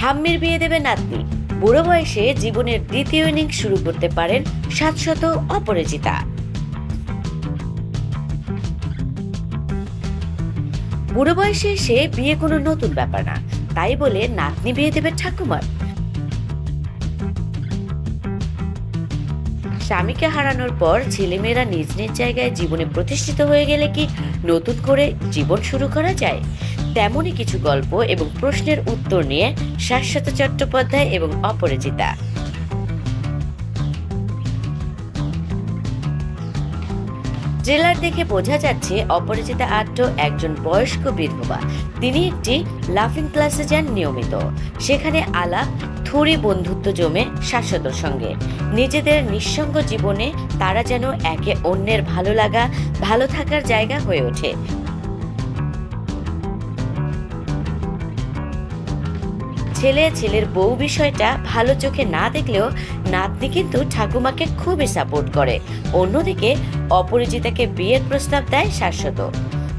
ঠাম্মির বিয়ে দেবে নাতনি। বুড়ো বয়সে জীবনের দ্বিতীয় ইনিংস শুরু করতে পারেন সাতশত অপরাজিতা। বুড়ো বয়সে এসে বিয়ে কোনো নতুন ব্যাপার না। তাই বলে নাতনি বিয়ে দেবে ঠাকুমার। স্বামীকে হারানোর পর ছেলেমেয়েরা নিজ নিজ জায়গায় জীবনে প্রতিষ্ঠিত হয়ে গেলে কি নতুন করে জীবন শুরু করা যায়? তেমনই কিছু গল্প এবং প্রশ্নের উত্তর নিয়ে শাশ্বত চট্টোপাধ্যায় এবং অপরাজিতা। ট্রেলার দেখে বোঝা যাচ্ছে অপরাজিতা আট্ট একজন বয়স্ক বিধবা। তিনি একটি লাফিং ক্লাসে যান নিয়মিত। সেখানে আলাপ থুরি বন্ধুত্ব জমে শাশ্বতর সঙ্গে। নিজেদের নিঃসঙ্গ জীবনে তারা যেন একে অন্যের ভালো লাগা, ভালো থাকার জায়গা হয়ে ওঠে। ছেলে ছেলের বউ বিষয়টা ভালো চোখে না দেখলেও নাতনি কিন্তু ঠাকুমাকে খুবই সাপোর্ট করে। অন্যদিকে অপরিচিতাকে বিয়ের প্রস্তাব দেয় শাশ্বত।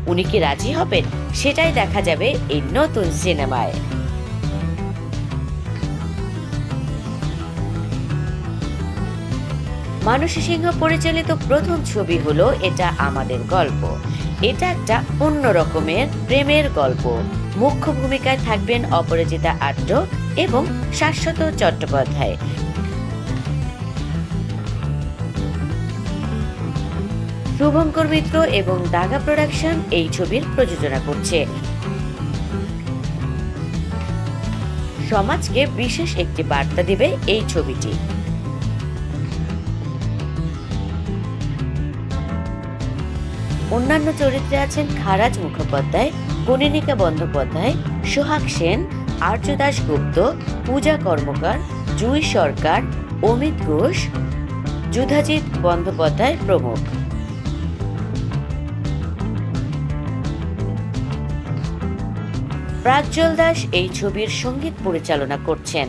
উনি কি রাজি হবেন? সেটাই দেখা যাবে এই নতুন সিনেমায়। মানসী সিংহ পরিচালিত প্রথম ছবি হলো এটা আমাদের গল্প। এটা একটা অন্য রকমের প্রেমের গল্প। মুখ্য ভূমিকায় থাকবেন অপরাজিতা আট্ট এবং শাশ্বত চট্টোপাধ্যায়। শুভঙ্কর মিত্র এবং দাগা প্রোডাকশন এই ছবির প্রযোজনা করছে। সমাজকে বিশেষ একটি বার্তা দেবে এই ছবিটি। অন্যান্য চরিত্রে আছেন খারাজ মুখোপাধ্যায় কনিনিকা বন্দ্যোপাধ্যায়, সোহাগ সেন, আর্য দাস গুপ্ত পূজা কর্মকার, জুই সরকার, অমিত ঘোষ, যুধাজিৎ বন্দ্যোপাধ্যায় প্রমুখ। প্রাজ্জল দাস এই ছবির সংগীত পরিচালনা করছেন।